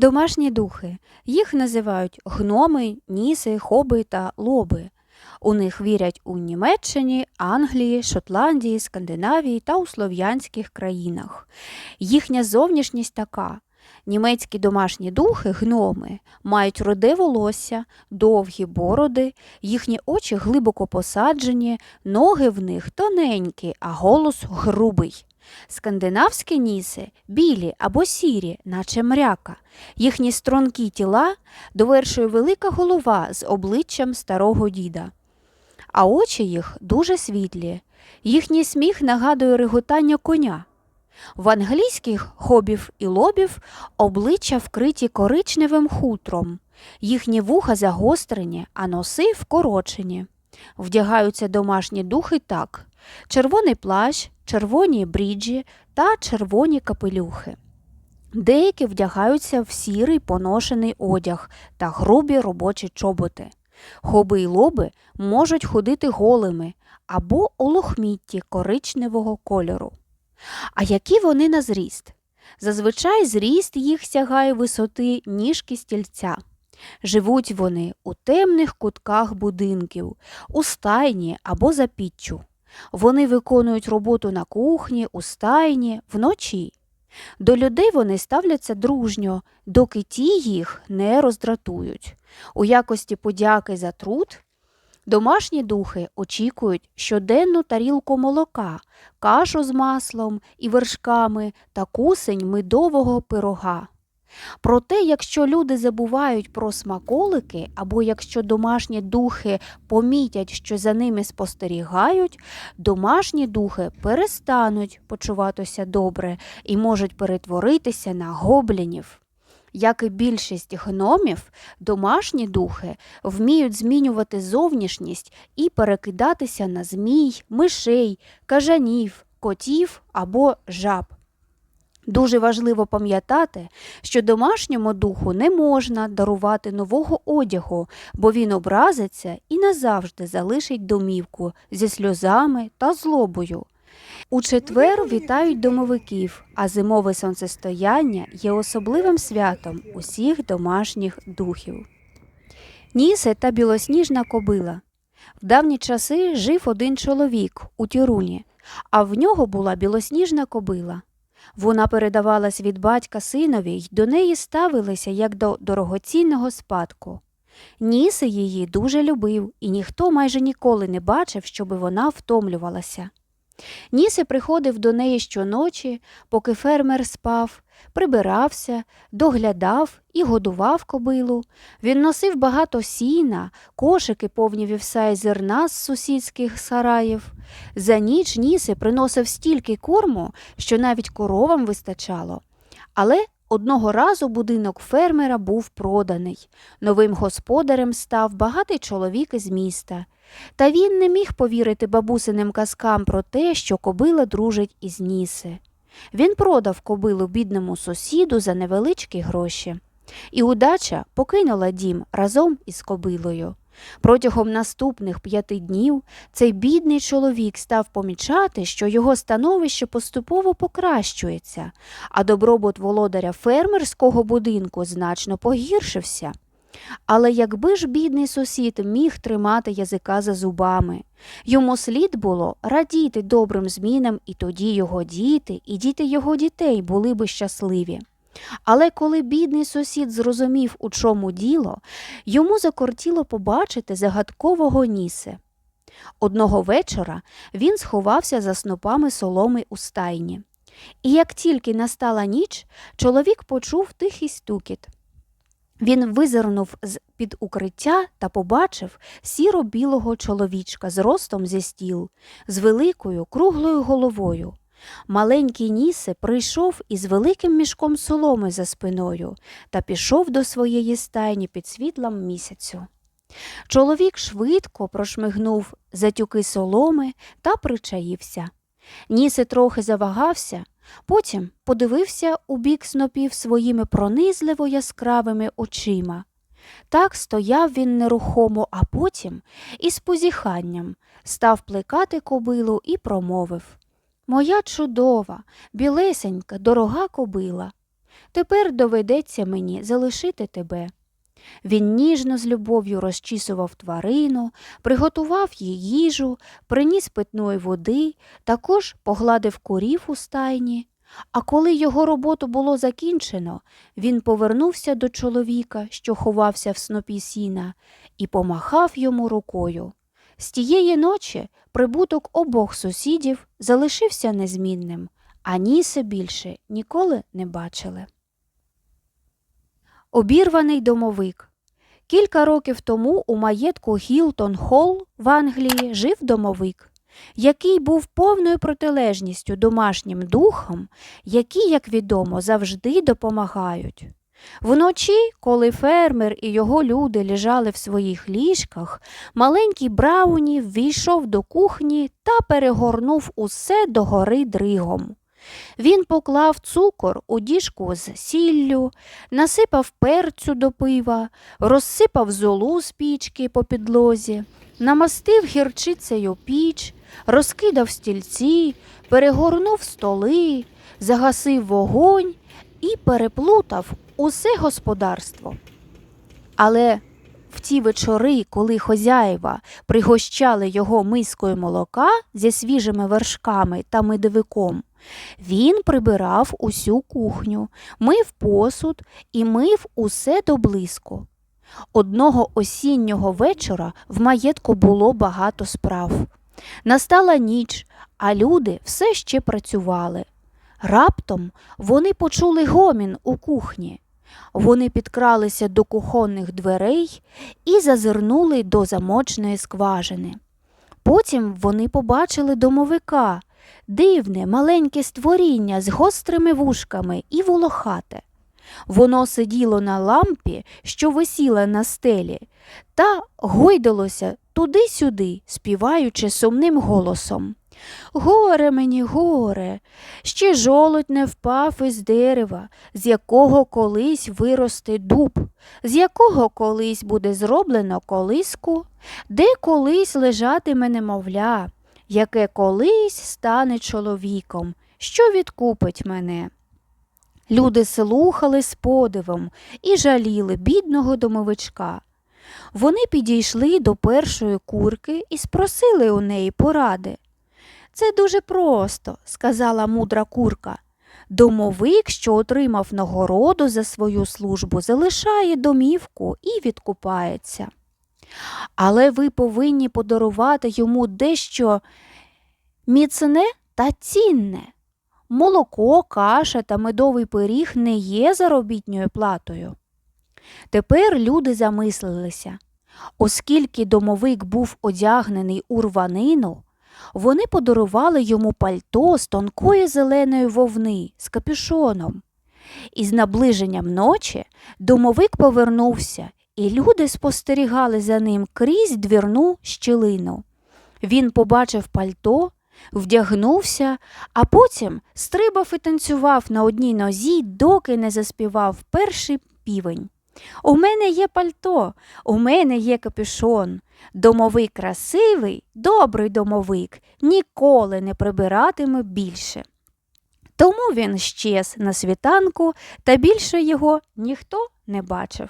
Домашні духи. Їх називають гноми, ніси, хоби та лоби. У них вірять у Німеччині, Англії, Шотландії, Скандинавії та у слов'янських країнах. Їхня зовнішність така. Німецькі домашні духи, гноми, мають руде волосся, довгі бороди, їхні очі глибоко посаджені, ноги в них тоненькі, а голос грубий. Скандинавські ніси білі або сірі, наче мряка. Їхні стрункі тіла довершує велика голова з обличчям старого діда. А очі їх дуже світлі. Їхній сміх нагадує реготання коня. В англійських хобів і лобів обличчя вкриті коричневим хутром. Їхні вуха загострені, а носи вкорочені. Вдягаються домашні духи так: червоний плащ, червоні бріджі та червоні капелюхи. Деякі вдягаються в сірий поношений одяг та грубі робочі чоботи. Хоби й лоби можуть ходити голими або у лохмітті коричневого кольору. А які вони на зріст? Зазвичай зріст їх сягає висоти ніжки стільця. Живуть вони у темних кутках будинків, у стайні або за піччю. Вони виконують роботу на кухні, у стайні, вночі. До людей вони ставляться дружньо, доки ті їх не роздратують. У якості подяки за труд домашні духи очікують щоденну тарілку молока, кашу з маслом і вершками та кусень медового пирога. Проте, якщо люди забувають про смаколики, або якщо домашні духи помітять, що за ними спостерігають, домашні духи перестануть почуватися добре і можуть перетворитися на гоблінів. Як і більшість гномів, домашні духи вміють змінювати зовнішність і перекидатися на змій, мишей, кажанів, котів або жаб. Дуже важливо пам'ятати, що домашньому духу не можна дарувати нового одягу, бо він образиться і назавжди залишить домівку зі сльозами та злобою. У четвер вітають домовиків, а зимове сонцестояння є особливим святом усіх домашніх духів. Нісе та білосніжна кобила. В давні часи жив один чоловік у Тіруні, а в нього була білосніжна кобила. Вона передавалась від батька синові й до неї ставилися як до дорогоцінного спадку. Ніси її дуже любив, і ніхто майже ніколи не бачив, щоби вона втомлювалася. Ніси приходив до неї щоночі, поки фермер спав, прибирався, доглядав і годував кобилу. Він носив багато сіна, кошики повні вівса і зерна з сусідських сараїв. За ніч ніси приносив стільки корму, що навіть коровам вистачало. Але одного разу будинок фермера був проданий. Новим господарем став багатий чоловік із міста. Та він не міг повірити бабусиним казкам про те, що кобила дружить із Ніси. Він продав кобилу бідному сусіду за невеличкі гроші. І удача покинула дім разом із кобилою. Протягом наступних п'яти днів цей бідний чоловік став помічати, що його становище поступово покращується, а добробут володаря фермерського будинку значно погіршився. Але якби ж бідний сусід міг тримати язика за зубами, йому слід було радіти добрим змінам, і тоді його діти і діти його дітей були би щасливі. Але коли бідний сусід зрозумів, у чому діло, йому закортіло побачити загадкового ніси. Одного вечора він сховався за снопами соломи у стайні. І як тільки настала ніч, чоловік почув тихий стукіт. Він визирнув з під укриття та побачив сіро-білого чоловічка з ростом зі стіл, з великою круглою головою. Маленький Нісе прийшов із великим мішком соломи за спиною та пішов до своєї стайні під світлом місяцю. Чоловік швидко прошмигнув затюки соломи та причаївся. Нісе трохи завагався, потім подивився у бік снопів своїми пронизливо яскравими очима. Так стояв він нерухомо, а потім із позіханням став плекати кобилу і промовив Моя чудова, білесенька, дорога кобила. Тепер доведеться мені залишити тебе. Він ніжно з любов'ю розчісував тварину, приготував їй їжу, приніс питної води, також погладив корів у стайні. А коли його роботу було закінчено, він повернувся до чоловіка, що ховався в снопі сіна, і помахав йому рукою. З тієї ночі прибуток обох сусідів залишився незмінним, а ніси більше ніколи не бачили. Обірваний домовик. Кілька років тому у маєтку Гілтон Холл в Англії жив домовик, який був повною протилежністю домашнім духам, які, як відомо, завжди допомагають. Вночі, коли фермер і його люди лежали в своїх ліжках, маленький Брауні ввійшов до кухні та перегорнув усе догори дригом. Він поклав цукор у діжку з сіллю, насипав перцю до пива, розсипав золу з пічки по підлозі, намастив гірчицею піч, розкидав стільці, перегорнув столи, загасив вогонь і переплутав усе господарство. Але в ті вечори, коли хозяєва пригощали його мискою молока зі свіжими вершками та медовиком, він прибирав усю кухню, мив посуд і мив усе до блиску. Одного осіннього вечора в маєтку було багато справ. Настала ніч, а люди все ще працювали. Раптом вони почули гомін у кухні. Вони підкралися до кухонних дверей і зазирнули до замочної скважини. Потім вони побачили домовика, дивне, маленьке створіння з гострими вушками і волохате. Воно сиділо на лампі, що висіла на стелі, та гойдалося туди-сюди, співаючи сумним голосом. Горе мені, горе, ще жолудь не впав із дерева, з якого колись виросте дуб, з якого колись буде зроблено колиску, де колись лежатиме немовля, яке колись стане чоловіком, що відкупить мене. Люди слухали з подивом і жаліли бідного домовичка. Вони підійшли до першої курки і спросили у неї поради. Це дуже просто, сказала мудра курка. Домовик, що отримав нагороду за свою службу, залишає домівку і відкупається. Але ви повинні подарувати йому дещо міцне та цінне. Молоко, каша та медовий пиріг не є заробітньою платою. Тепер люди замислилися. Оскільки домовик був одягнений у рванину, вони подарували йому пальто з тонкої зеленої вовни з капюшоном. І з наближенням ночі домовик повернувся, і люди спостерігали за ним крізь двірну щілину. Він побачив пальто, вдягнувся, а потім стрибав і танцював на одній нозі, доки не заспівав перший півень. У мене є пальто, у мене є капюшон. Домовий красивий, добрий домовик, ніколи не прибиратиме більше. Тому він щез на світанку, та більше його ніхто не бачив.